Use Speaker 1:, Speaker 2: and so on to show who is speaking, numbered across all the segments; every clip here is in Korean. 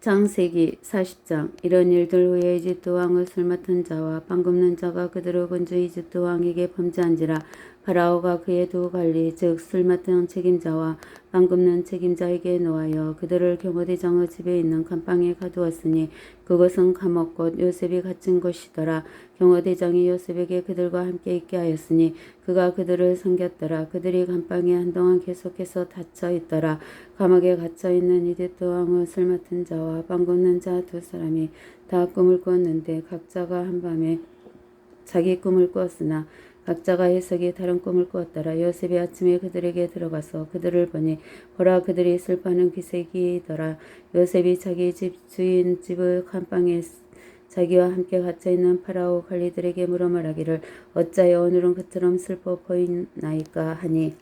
Speaker 1: 창세기 40장. 이런 일들 후에 이집트 왕의 술 맡은 자와 빵 굽는 자가 그들을 건져 이집트 왕에게 범죄한지라 파라오가 그의 두 관리 즉 술 맡은 책임자와 빵 굽는 책임자에게 놓아여 그들을 경호대장의 집에 있는 감방에 가두었으니 그것은 감옥 곧 요셉이 갇힌 곳이더라. 경호대장이 요셉에게 그들과 함께 있게 하였으니 그가 그들을 섬겼더라. 그들이 감방에 한동안 계속해서 닫혀 있더라. 감옥에 갇혀 있는 이집트 왕의 술 맡은 자와 빵 굽는 자 두 사람이 다 꿈을 꾸었는데 각자가 한밤에 자기 꿈을 꾸었으나 각자가 해석이 다른 꿈을 꾸었더라. 요셉이 아침에 그들에게 들어가서 그들을 보니 보라 그들이 슬퍼하는 기색이더라. 요셉이 자기 집 주인 집의 감방에 자기와 함께 갇혀 있는 파라오 관리들에게 물어 말하기를 어찌하여 오늘은 그처럼 슬퍼 보이나이까 하니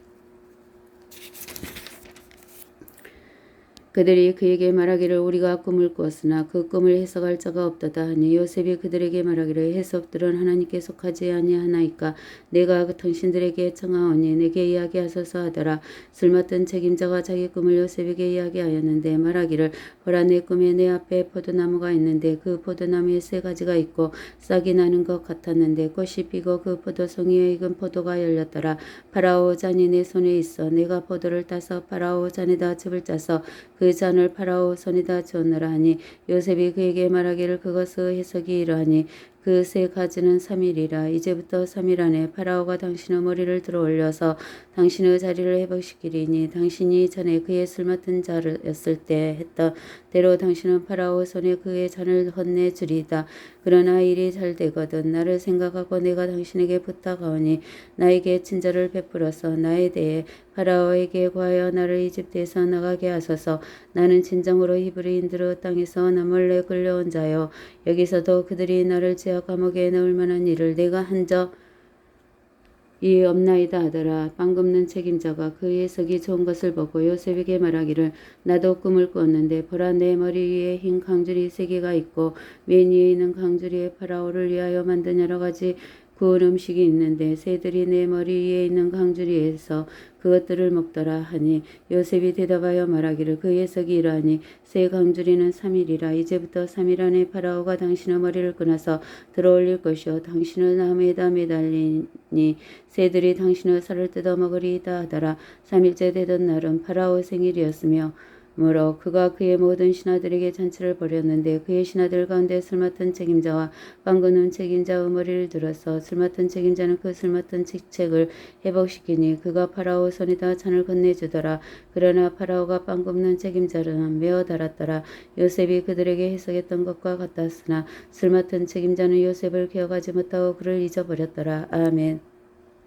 Speaker 1: 그들이 그에게 말하기를 우리가 꿈을 꾸었으나 그 꿈을 해석할 자가 없도다 하니 요셉이 그들에게 말하기를 해석들은 하나님께 속하지 아니하나이까? 내가 그 당신들에게 청하오니 내게 이야기하소서 하더라. 술 맡은 책임자가 자기 꿈을 요셉에게 이야기하였는데 말하기를 보라 내 꿈에 내 앞에 포도나무가 있는데 그 포도나무에 세 가지가 있고 싹이 나는 것 같았는데 꽃이 피고 그 포도송이에 익은 포도가 열렸더라. 파라오 잔이 내 손에 있어 내가 포도를 따서 파라오 잔에다 즙을 짜서 그 잔을 파라오 손에다 주었노라 하니 요셉이 그에게 말하기를 그것의 해석이 이러하니 그 세 가지는 삼일이라 이제부터 삼일 안에 파라오가 당신의 머리를 들어 올려서 당신의 자리를 회복시키리니 당신이 전에 그의 술 맡은 자였을 때 했던 대로 당신은 파라오 손에 그의 잔을 혼내주리다. 그러나 일이 잘 되거든 나를 생각하고 내가 당신에게 부탁하오니 나에게 친절을 베풀어서 나에 대해 파라오에게 구하여 나를 이집트에서 나가게 하소서 나는 진정으로 히브리인들의 땅에서 나몰래 끌려온 자요 여기서도 그들이 나를 지하 감옥에 넣을 만한 일을 내가 한 적 이 없나이다 하더라. 빵 굽는 책임자가 그 해석이 좋은 것을 보고 요셉에게 말하기를 나도 꿈을 꾸었는데 보라 내 머리 위에 흰 강줄이 세 개가 있고 맨 위에 있는 강줄이에 파라오를 위하여 만든 여러 가지 구운 음식이 있는데 새들이 내 머리 위에 있는 강줄이에서 그것들을 먹더라 하니 요셉이 대답하여 말하기를 그 해석이 이러하니 새 강줄이는 삼일이라 이제부터 삼일 안에 파라오가 당신의 머리를 끊어서 들어올릴 것이요 당신의 나무에다 매달리니 새들이 당신의 살을 뜯어 먹으리이다 하더라. 삼일째 되던 날은 파라오 생일이었으며 무러 그가 그의 모든 신하들에게 잔치를 벌였는데 그의 신하들 가운데 술 맡은 책임자와 빵 굽는 책임자의 머리를 들어서 술 맡은 책임자는 그 술 맡은 직책을 회복시키니 그가 파라오 손에다 잔을 건네주더라. 그러나 파라오가 빵 굽는 책임자는 매어 달았더라. 요셉이 그들에게 해석했던 것과 같았으나 술 맡은 책임자는 요셉을 기억하지 못하고 그를 잊어버렸더라. 아멘